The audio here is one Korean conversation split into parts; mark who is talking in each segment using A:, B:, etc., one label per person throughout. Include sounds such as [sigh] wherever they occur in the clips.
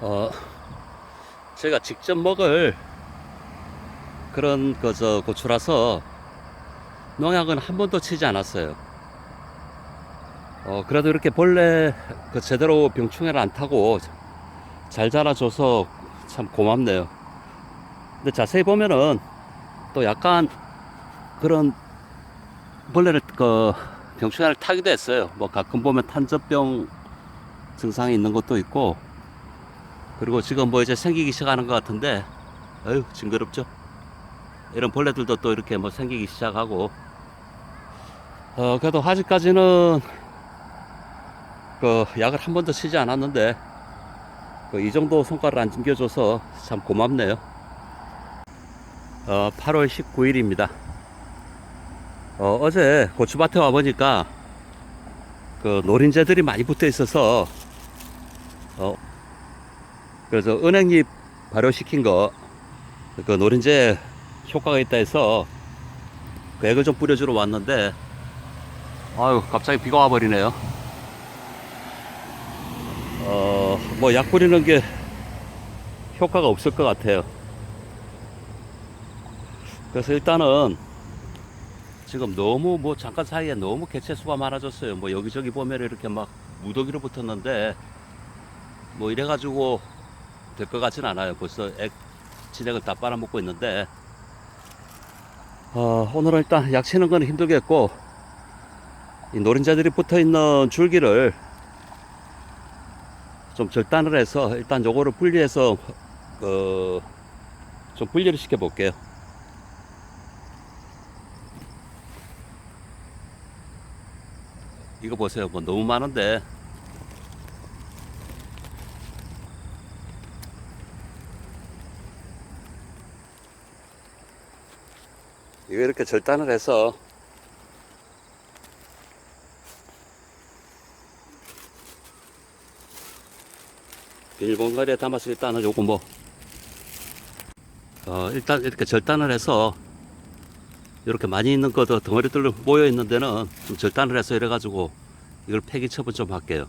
A: 어, 제가 직접 먹을 그런 그저 고추라서 농약은 한 번도 치지 않았어요. 어, 그래도 이렇게 벌레 그 제대로 병충해를 안 타고 잘 자라줘서 참 고맙네요. 근데 자세히 보면은 또 약간 그런 벌레를 그 병충해를 타기도 했어요. 뭐 가끔 보면 탄저병 증상이 있는 것도 있고 그리고 지금 뭐 이제 생기기 시작하는 것 같은데 어휴 징그럽죠? 이런 벌레들도 또 이렇게 뭐 생기기 시작하고. 어 그래도 아직까지는 그 약을 한 번도 치지 않았는데 그 이 정도 성과를 안 챙겨줘서 참 고맙네요. 어 8월 19일입니다. 어 어제 고추밭에 와보니까 그 노린재들이 많이 붙어 있어서 어 그래서 은행잎 발효시킨 거, 그 노린재 효과가 있다 해서 그 액을 좀 뿌려주러 왔는데, 아유, 갑자기 비가 와버리네요. 어, 뭐 약 뿌리는 게 효과가 없을 것 같아요. 그래서 일단은 지금 너무 뭐 잠깐 사이에 너무 개체수가 많아졌어요. 뭐 여기저기 보면 이렇게 막 무더기로 붙었는데, 뭐 이래가지고 될 것 같진 않아요. 벌써 액 진액을 다 빨아먹고 있는데 어, 오늘은 일단 약 치는 건 힘들겠고 이 노린자들이 붙어 있는 줄기를 좀 절단을 해서 일단 요거를 분리해서 그, 좀 분리를 시켜 볼게요. 이거 보세요. 뭐 너무 많은데 이거 이렇게 절단을 해서 비닐봉다리에 담아서 일단은 요거 뭐 어, 일단 이렇게 절단을 해서 이렇게 많이 있는 것도 덩어리들로 모여 있는 데는 좀 절단을 해서 이래 가지고 이걸 폐기 처분 좀 할게요.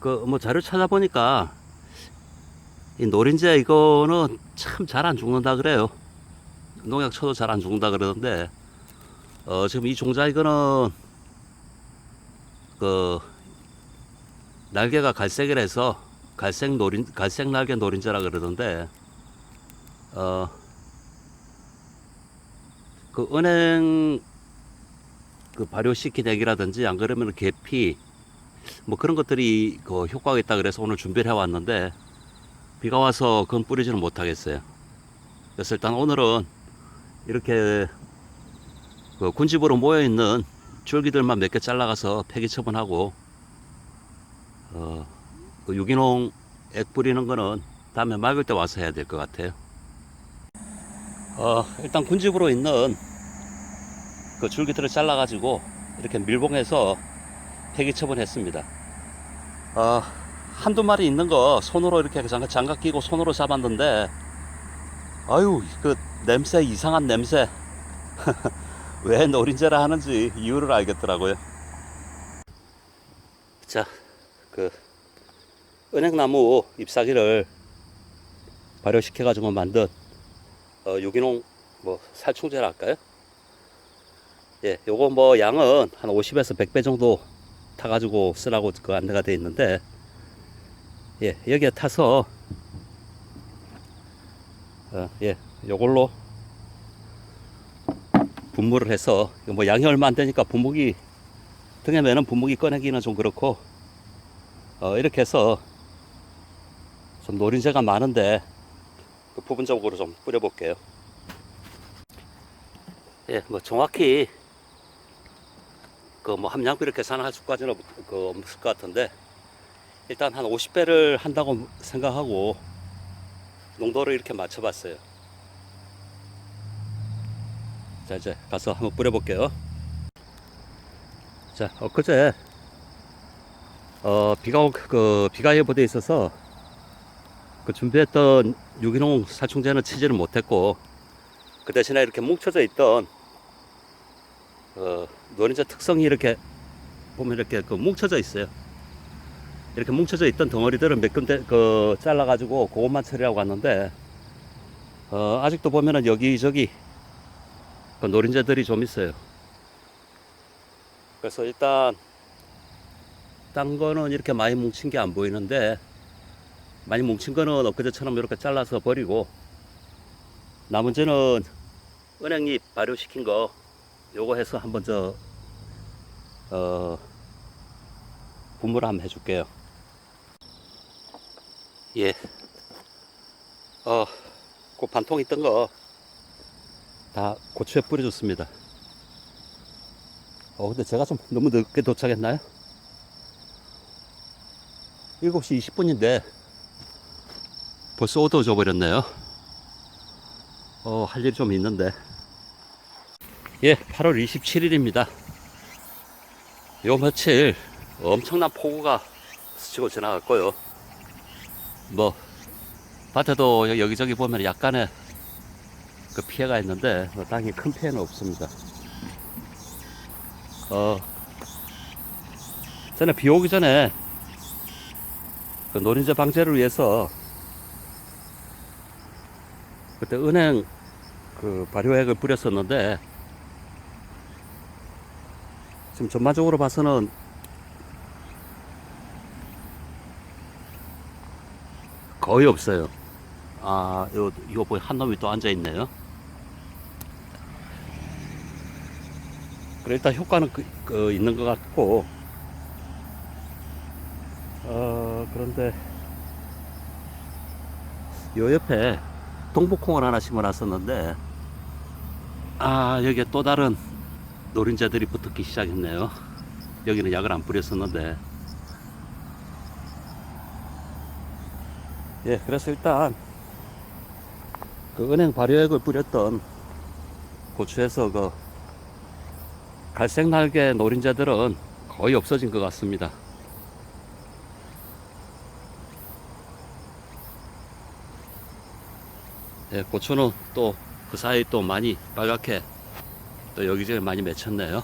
A: 그 뭐 자료 찾아보니까 이 노린재 이거는 참 잘 안 죽는다 그래요. 농약 쳐도 잘 안 죽는다 그러는데 어 지금 이 종자 이거는 그 날개가 갈색이라서 갈색 노린 갈색 날개 노린자라 그러던데 어 그 은행 그 발효시킨 액이라든지 안 그러면 계피 뭐 그런 것들이 그 효과가 있다 그래서 오늘 준비를 해 왔는데 비가 와서 그건 뿌리지는 못하겠어요. 그래서 일단 오늘은 이렇게 그 군집으로 모여 있는 줄기들만 몇 개 잘라가서 폐기 처분하고 어, 그 유기농 액 뿌리는 거는 다음에 맑을 때 와서 해야 될 것 같아요. 어, 일단 군집으로 있는 그 줄기들을 잘라가지고 이렇게 밀봉해서 폐기 처분했습니다. 어, 한두 마리 있는 거 손으로 이렇게 장갑, 장갑 끼고 손으로 잡았는데 아유 그 냄새 이상한 냄새. [laughs] 왜 노린재라 하는지 이유를 알겠더라고요. 자그 은행나무 잎사귀를 발효시켜 가지고 만든 어, 유기농 뭐 살충제라 할까요? 예 요거 뭐 양은 한 50에서 100배 정도 타 가지고 쓰라고 그 안내가 되어 있는데 예 여기에 타서 어, 예, 요걸로 분무를 해서 뭐 양이 얼마 안 되니까 분무기 등에 매는 분무기 꺼내기는 좀 그렇고 어, 이렇게 해서 좀 노린재가 많은데 그 부분적으로 좀 뿌려볼게요. 예, 뭐 정확히 그 뭐 함량비를 계산할 수까지는 그 없을 것 같은데 일단 한 50배를 한다고 생각하고 농도를 이렇게 맞춰봤어요. 자, 이제 가서 한번 뿌려볼게요. 자, 엊그제, 어, 비가, 오- 그, 비가 예보돼 있어서, 그 준비했던 유기농 살충제는 치지를 못했고, 그 대신에 이렇게 뭉쳐져 있던, 어, 노린자 특성이 이렇게, 보면 이렇게 그 뭉쳐져 있어요. 이렇게 뭉쳐져 있던 덩어리들은 몇 군데 그 잘라가지고 그것만 처리하고 갔는데 어, 아직도 보면은 여기저기 그 노린재들이 좀 있어요. 그래서 일단 딴 거는 이렇게 많이 뭉친 게 안 보이는데 많이 뭉친 거는 엊그제처럼 이렇게 잘라서 버리고 나머지는 은행잎 발효시킨 거 요거 해서 한번 저 어, 분무를 한번 해줄게요. 예. 어, 그 반통 있던 거 다 고추에 뿌려줬습니다. 어, 근데 제가 좀 너무 늦게 도착했나요? 7시 20분인데 벌써 어두워져 버렸네요. 어, 할 일이 좀 있는데. 예, 8월 27일입니다. 요 며칠 엄청난 폭우가 스치고 지나갔고요. 뭐, 밭에도 여- 여기저기 보면 약간의 그 피해가 있는데, 뭐 당연히 큰 피해는 없습니다. 어, 전에 비 오기 전에 그 노린재 방제를 위해서 그때 은행 그 발효액을 뿌렸었는데 지금 전반적으로 봐서는 거의 없어요. 아, 요, 이거 한 놈이 또 앉아 있네요. 그래, 일단 효과는 그, 그 있는 것 같고, 어, 그런데, 요 옆에 동북콩을 하나 심어놨었는데, 아, 여기에 또 다른 노린재들이 붙기 시작했네요. 여기는 약을 안 뿌렸었는데. 예, 그래서 일단 그 은행 발효액을 뿌렸던 고추에서 그 갈색 날개 노린재들은 거의 없어진 것 같습니다. 예, 고추는 또 그 사이 또 많이 빨갛게 또 여기저기 많이 맺혔네요.